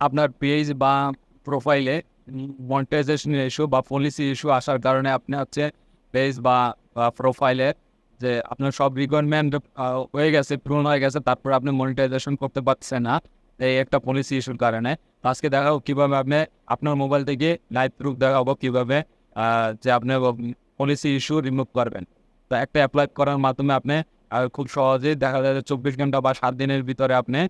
আপনার পেজ বা প্রোফাইলে মনিটাইজেশন ইস্যু বা পলিসি ইস্যু আসার কারণে আপনি হচ্ছে পেজ বা প্রোফাইলে যে আপনার সব রিকোয়ারমেন্ট হয়ে গেছে, পূরণ হয়ে গেছে, তারপর আপনি মনিটাইজেশন করতে পারছেন না এই একটা পলিসি ইস্যুর কারণে। আজকে দেখাবো কীভাবে আপনি আপনার মোবাইল থেকে লাইভ প্রুফ দেখাবো কীভাবে যে আপনি পলিসি ইস্যু রিমুভ করবেন। তো একটা অ্যাপ্লাই করার মাধ্যমে আপনি খুব সহজেই দেখা যায় যে চব্বিশ ঘণ্টা বা সাত দিনের ভিতরে আপনি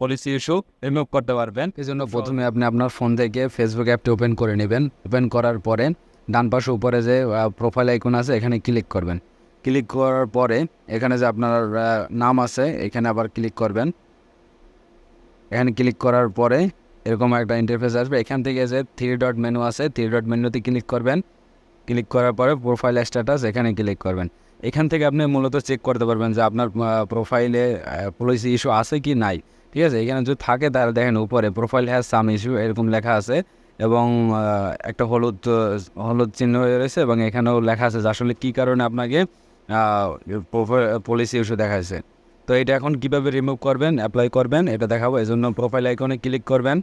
পলিসি ইস্যু রিমুভ করতে পারবেন। এই জন্য প্রথমে আপনি আপনার ফোন থেকে ফেসবুক অ্যাপটি ওপেন করে নেবেন। ওপেন করার পরে ডান পাশে উপরে যে প্রোফাইল আইকন আছে এখানে ক্লিক করবেন। ক্লিক করার পরে এখানে যে আপনার নাম আছে এখানে আবার ক্লিক করবেন। এখানে ক্লিক করার পরে এরকম একটা ইন্টারফেস আসবে। এখান থেকে যে থ্রি ডট মেনু আছে থ্রি ডট মেনুতে ক্লিক করবেন। ক্লিক করার পরে প্রোফাইল স্ট্যাটাস এখানে ক্লিক করবেন। এখান থেকে আপনি মূলত চেক করতে পারবেন যে আপনার প্রোফাইলে পলিসি ইস্যু আছে কি নাই। ঠিক আছে? এখানে যদি থাকে তাহলে দেখেন উপরে প্রোফাইল হ্যাজ সাম ইস্যু এরকম লেখা আছে এবং একটা হলুদ হলুদ চিহ্ন হয়ে রয়েছে এবং এখানেও লেখা আছে যে আসলে কী কারণে আপনাকে পলিসি ইস্যু দেখাচ্ছে তো এটা এখন কীভাবে রিমুভ করবেন অ্যাপ্লাই করবেন, এটা দেখাবো। এই জন্য প্রোফাইল আইকনে ক্লিক করবেন।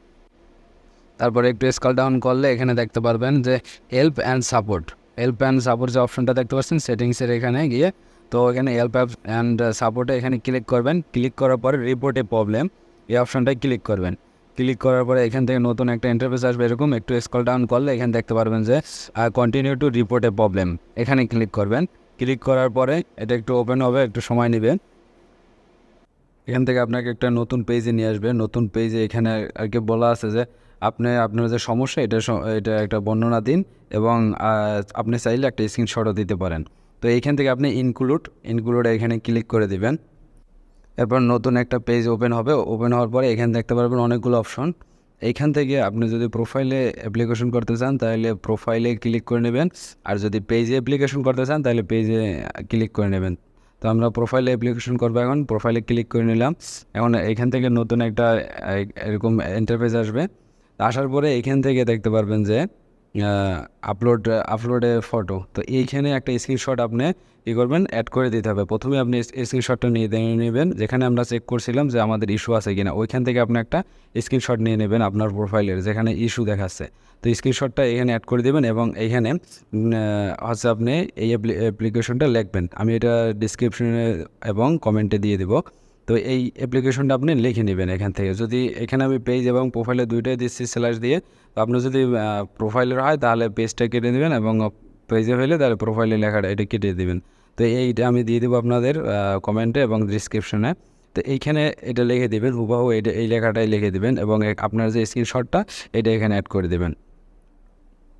তারপরে একটু স্কল ডাউন করলে এখানে দেখতে পারবেন যে help and support help and support যে অপশনটা দেখতে পাচ্ছেন সেটিংসের এখানে গিয়ে। তো এখানে হেল্প অ্যাপ অ্যান্ড সাপোর্টে এখানে ক্লিক করবেন। ক্লিক করার পরে রিপোর্টে প্রবলেম এই অপশনটায় ক্লিক করবেন। ক্লিক করার পরে এখান থেকে নতুন একটা ইন্টারফেস আসবে এরকম, একটু স্কল ডাউন করলে এখানে দেখতে পারবেন যে কন্টিনিউ টু রিপোর্টে প্রবলেম এখানে ক্লিক করবেন। ক্লিক করার পরে এটা একটু ওপেন হবে, একটু সময় নেবে। এখান থেকে আপনাকে একটা নতুন পেজে নিয়ে আসবে। নতুন পেজে এখানে আর কি বলা আছে যে, আপনি, আপনার যে সমস্যা, এটা এটা একটা বর্ণনা দিন এবং আপনি চাইলে একটা স্ক্রিনশটও দিতে পারেন। তো এইখান থেকে আপনি ইনক্লুড ইনক্লুড এখানে ক্লিক করে দিবেন। এরপর নতুন একটা পেজ ওপেন হবে। ওপেন হওয়ার পরে এখানে দেখতে পারবেন অনেকগুলো অপশন এইখান থেকে আপনি যদি প্রোফাইলে অ্যাপ্লিকেশন করতে চান, তাহলে প্রোফাইলে ক্লিক করে নেবেন। আর যদি পেজে অ্যাপ্লিকেশন করতে চান, তাহলে পেজে ক্লিক করে নেবেন। তো আমরা প্রোফাইলে অ্যাপ্লিকেশন করব এখন। প্রোফাইলে ক্লিক করে নিলাম। এখন এখান থেকে নতুন একটা এরকম ইন্টারফেস আসবে। আসার পরে এখান থেকে দেখতে পারবেন যে আপলোড আপলোডে ফটো তো এইখানে একটা স্ক্রিনশট আপনি কী করবেন অ্যাড করে দিতে হবে। প্রথমে আপনি স্ক্রিনশটটা নিয়ে নেবেন। যেখানে আমরা চেক করছিলাম যে আমাদের ইস্যু আছে কিনা। ওইখান থেকে আপনি একটা স্ক্রিনশট নিয়ে নেবেন আপনার প্রোফাইলের যেখানে ইস্যু দেখাচ্ছে। তো স্ক্রিনশটটা এখানে অ্যাড করে দেবেন এবং এইখানে হচ্ছে আপনি এই অ্যাপ্লিকেশনটা লিখবেন। আমি এটা ডিসক্রিপশনে এবং কমেন্টে দিয়ে দেবো। তো এই অ্যাপ্লিকেশনটা আপনি লিখে নেবেন এখান থেকে। যদি এখানে আমি পেজ এবং প্রোফাইলে দুইটাই দিচ্ছি স্ল্যাশ দিয়ে, তো আপনার যদি প্রোফাইলের হয়, তাহলে পেজটা কেটে দেবেন এবং পেজে হলে তাহলে প্রোফাইলে লেখাটা এটা কেটে দেবেন। তো এইটা আমি দিয়ে দেবো আপনাদের কমেন্টে এবং ডিসক্রিপশনে তো এইখানে এটা লিখে দেবেন, হুবাহু এটা, এই লেখাটাই লিখে দেবেন এবং আপনার যে স্ক্রিনশটটা এটা এখানে অ্যাড করে দেবেন।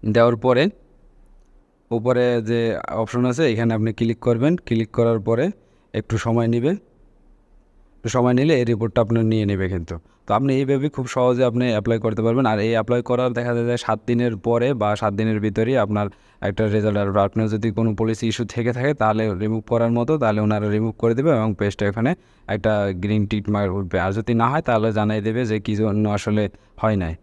দেওয়ার পরে, উপরে যে অপশন আছে, এখানে আপনি ক্লিক করবেন। ক্লিক করার পরে একটু সময় নেবে। সময় নিলে এই রিপোর্টটা আপনার নিয়ে নেবে কিন্তু। তো আপনি এইভাবে খুব সহজে আপনি অ্যাপ্লাই করতে পারবেন। আর এই অ্যাপ্লাই করার দেখা যায় যে সাত দিনের পরে বা সাত দিনের ভিতরেই আপনার একটা রেজাল্ট আসবে আপনার যদি কোনো পলিসি ইস্যু থেকে থাকে, তাহলে রিমুভ করার মতো, তাহলে ওনারা রিমুভ করে দেবে এবং পেজটা এখানে একটা গ্রিন টিট মার্ক উঠবে। আর যদি না হয়, তাহলে জানাই দেবে যে কী জন্য আসলে হয় নাই।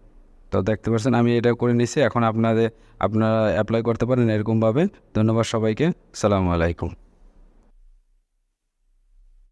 তো দেখতে পাচ্ছেন, আমি এটা করে নিচ্ছি। এখন আপনাদের, আপনারা অ্যাপ্লাই করতে পারেন এরকমভাবে। ধন্যবাদ সবাইকে। সালামু আলাইকুম।